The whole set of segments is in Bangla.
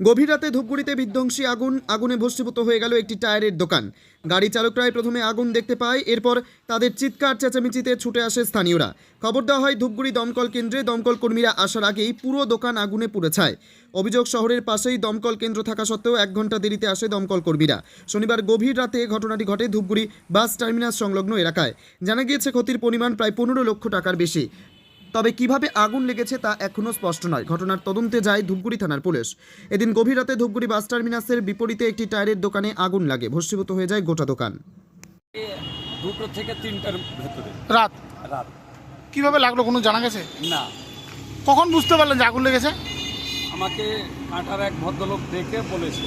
গভীর রাতে ধূপগুড়িতে বিধ্বংসী আগুন, আগুনে ভস্মীভূত হয়ে গেল একটি টায়ারের দোকান। গাড়ি চালকরাই প্রথমে আগুন দেখতে পায়, এরপর তাদের চিৎকার, চেঁচামেচিতে ছুটে আসে স্থানীয়রা। খবর দেওয়া হয়, ধূপগুড়ি দমকল কেন্দ্রে দমকল কর্মীরা আসার আগেই পুরো দোকান আগুনে পুড়ে ছায়। অভিযোগ, শহরের পাশেই দমকল কেন্দ্র থাকা সত্ত্বেও এক ঘণ্টা দেরিতে আসে দমকল কর্মীরা। শনিবার গভীর রাতে ঘটনাটি ঘটে ধূপগুড়ি বাস টার্মিনাস সংলগ্ন এলাকায়। জানা গিয়েছে, ক্ষতির পরিমাণ প্রায় পনেরো লক্ষ টাকার বেশি। তবে কীভাবে আগুন লেগেছে তা এখনও স্পষ্ট নয়। ঘটনার তদন্তে যায় ধূপগুড়ি থানার পুলিশ। এদিন গভীর রাতে ধূপগুড়ি বাস টার্মিনাসের বিপরীতে একটি টায়ারের দোকানে আগুন লাগে। ভস্মীভূত হয়ে যায় গোটা দোকান। দুটো থেকে তিনটার ভেতরে। রাত? রাত। কীভাবে লাগল কোনো জানা গেছে? না। কখন বুঝতে পারলেন যে আগুন লেগেছে? আমাকে কাঁটার এক ভদ্রলোক ডেকে বলেছে।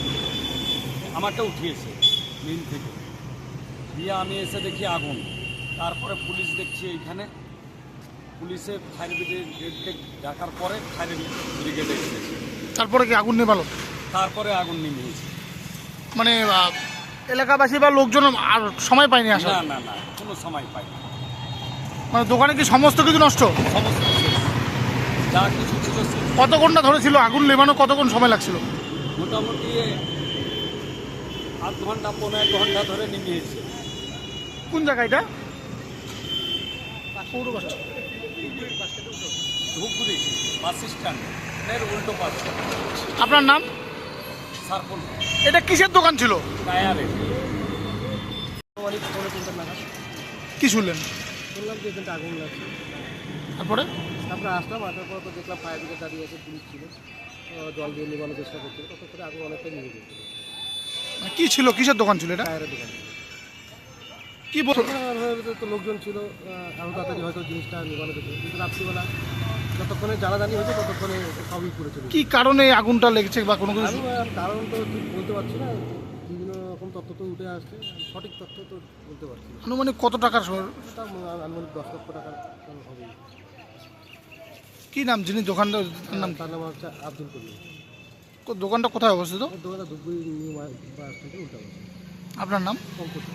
আমারটা উঠিয়েছে মিন থেকে। দিয়ে আমি এসে দেখি আগুন। তারপরে পুলিশ দেখছি এইখানে পুলিশে ফায়ার ব্রিগেডকে ডাকার পরে ফায়ার ব্রিগেডে এসেছে। তারপরে কি আগুন নেভালো? তারপরে আগুন নিভিয়েছে মানে আহ, এলাকাবাসী বা লোকজন আর সময় পায়নি আসা না না না কোনো সময় পাই না মানে দোকানে কি সমস্ত কিছু নষ্ট? সমস্ত শেষ। যা কিছু ছিল সে কত ঘণ্টা ধরে ছিল আগুন নেভানো? কতক্ষণ সময় লাগছিল? মোটামুটি আধ ঘণ্টা পনেরো এক ঘণ্টা ধরে নিভিয়েছে কোন জায়গা এটা? ধূপগুড়ি বাস স্ট্যান্ডের উল্টো পাশে। আপনার নাম? সার্কুল। এটা কিসের দোকান ছিল? টায়ারে। কি শুনলেন? শুনলাম যে এখানটা আগুন লাগছে। তারপরে? তারপরে আসলাম আসার পর তো দেখলাম ফায়ার ব্রিগেড দাঁড়িয়ে আছে পুলিশ ছিল। জল দিয়ে নিবানোর চেষ্টা করছিল তত করে আগুন অনেকটাই নিয়ে গেছিল মানে কি ছিল? কিসের দোকান ছিল এটা? টায়ারের দোকানে। কি বল তো- লোকজন ছিল আরও তাড়াতাড়ি হয়তো জিনিসটা নিবানো যেত কিন্তু রাত্রিবেলা যতক্ষণে জ্বালাদানি হয়েছে ততক্ষণে সবই পুড়ে চলে কি কারণে আগুনটা লেগেছে বা কোনো কিছু? কারণ তো ঠিক বলতে পারছি না। বিভিন্ন রকম তথ্য তো উঠে আসছে। সঠিক তথ্য তো বলতে পারছি আনুমানিক কত টাকার আনুমানিক দশ লক্ষ টাকার হবে। কি নাম যিনি দোকানদার তার নাম তার নাম হচ্ছে আব্দুল করিম। দোকানটা কোথায় অবস্থিত? দোকানটা ধুপগুড়ি নিউ বাস থেকে উল্টা আপনার নাম? পঙ্কজ